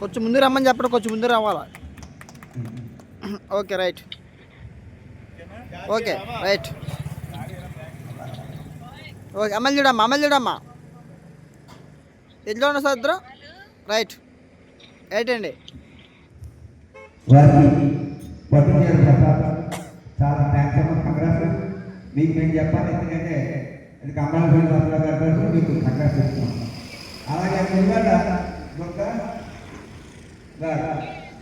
కొంచెం ముందు రమ్మని చెప్పడం కొంచెం ముందు రావాలా? Okay right. Okay right. Okay అమ్మలు చూడమ్మా అమ్మలు చూడమ్మా. ఎట్లా ఉన్నా సార్ ఇద్దరు? రైట్. రైట్ అండి మీకు నేను చెప్పాలి? ఎందుకంటే ఇది కమలాపల్లి వస్త్ర గారు మీకు ఇస్తున్నాం అలాగే ముంగట గొప్ప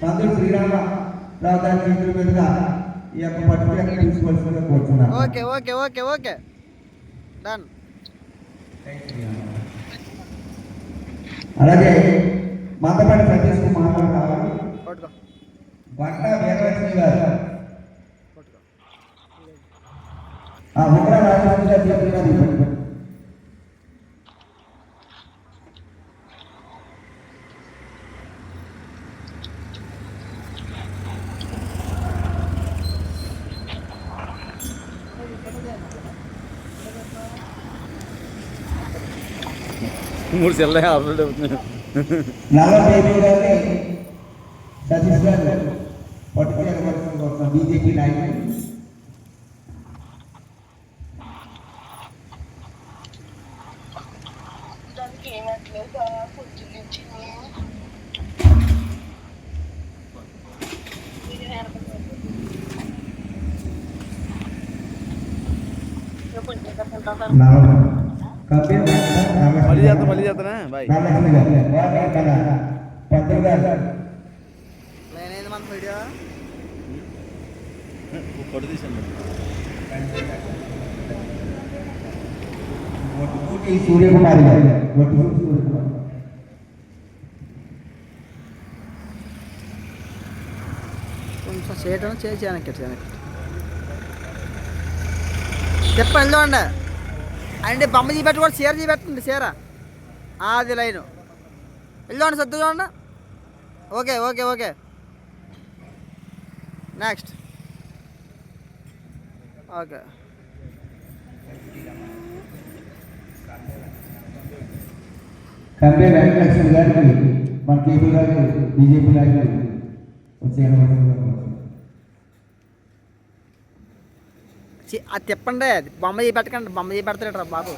తండ్రి శ్రీరామ గారి చేతుల మీదుగా ఈ యొక్క పట్టు చీర తీసుకోవాల్సిందిగా కోరుతున్నాను okay okay okay okay. Done అలాగే మందపల్లి సతీష్ కుమార్ కావాలి పట్టుకో. బంట వీరలక్ష్మి గారు. ఆ ఉగ్ర రాజధాని గారు చెప్పినది ఇవ్వండి. మూడు సెల్ల ఆల్రెడీ అవుతున్నాయి నలభై ఐదు గారిని సతీష్ గారు పట్టుకునే కోసం బీజేపీ నాయకులు ఏమట్లేదు పొద్దు నుంచి మళ్ళీ చేస్తా మళ్ళీ చేస్తానా? బాయ్. వారి మన వీడియో? తీసాను ఒట్టుకూటి సూర్యకుమారి గారు సూర్యకుమారి కొంచెం చేయటం చేసి వెనక్కి చెప్పండి వెళ్ళండి అండి బొమ్మ చూపెట్టి కూడా చీర చూపెట్టండి చీర. అది లైను. వెళ్ళండి సర్దు చూడండి okay okay okay. Next okay. కంపే Venkatalakshmi గారికి మన కేపీ గారు బీజేపీ నాయకులు వచ్చే చి- అది తిప్పండి అది బొమ్మ చూపెట్టకండి బొమ్మ చూపెడతాడు బాబు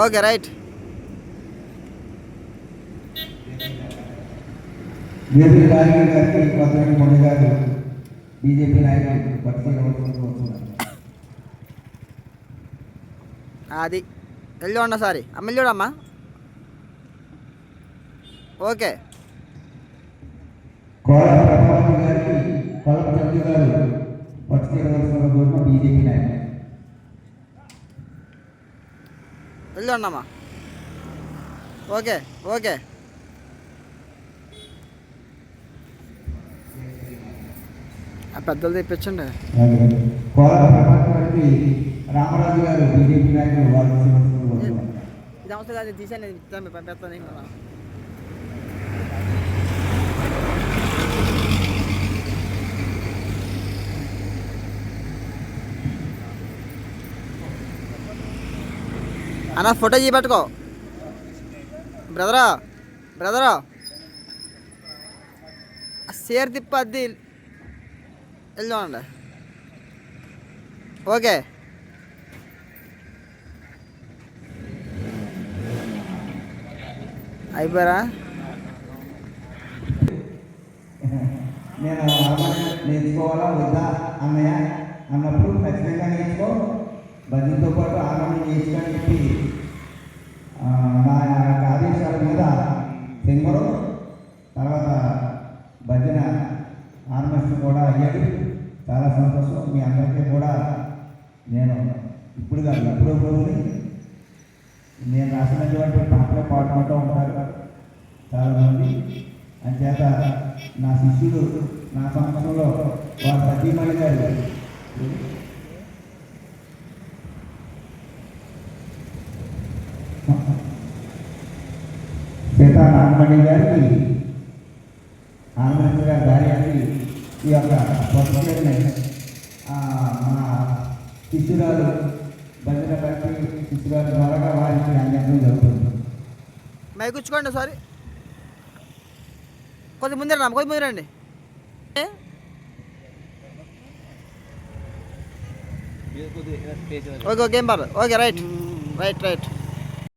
ఓకే రైట్ బీజేపీ నాయకులు గారికి కొత్తగడ్డ మొండి గారు బీజేపీ నాయకులు పట్టుకుని అది. వెళ్ళి చూడండి సారి అమ్మ వెళ్ళి చూడమ్మా ఓకే. కోల వెళ్ళి ఉండమ్మా ఓకే ఓకే. ఆ పెద్దలు తెప్పించండి. రామరాజు గారు బీజేపీ నాయకులు వాళ్ళు కోరుతున్నారు ఇది అవసరం కాదు తీసాను పంపిస్తాను అన్న ఫోటో చూపెట్టుకో బ్రదరా బ్రదరా ఆ షేర్ తిప్ప అద్ది వెళ్దామండి ఓకే అయిపోయారా? నేను నేర్చుకోవాలా వద్దా అన్నయ్య? అన్నప్పుడు ఖచ్చితంగా నేర్చుకో. భజనతో పాటు ఆనందం నేర్చుకొని చెప్పి నా యొక్క ఆదేశాల మీద సింగరు తర్వాత భజన హార్మోనిస్ట్ కూడా అయ్యాడు. చాలా సంతోషం. మీ అందరికీ కూడా నేను ఇప్పుడు కాదు ఎప్పుడో రోజుని నేను రాసినటువంటి పాటలు పాడుకుంటూ ఉంటారు. చాలామంది అంచేత నా శిష్యుడు నా సంవత్సరంలో వారు సతీమణి గారు. సీతా నాగమణి గారికి ఆనంద గారి భార్యకి ఈ యొక్క పుస్తకాన్ని మన శిష్యురాలు భజన బట్టి శిష్యురాలు ద్వారా వారికి అందించడం జరుగుతుంది. మైకుచ్చుకోండి సారీ. కొద్ది ముందర రా కొద్ది ముందరండి ఓకే ఓకే ఏం పర్లేదు. Okay right right right.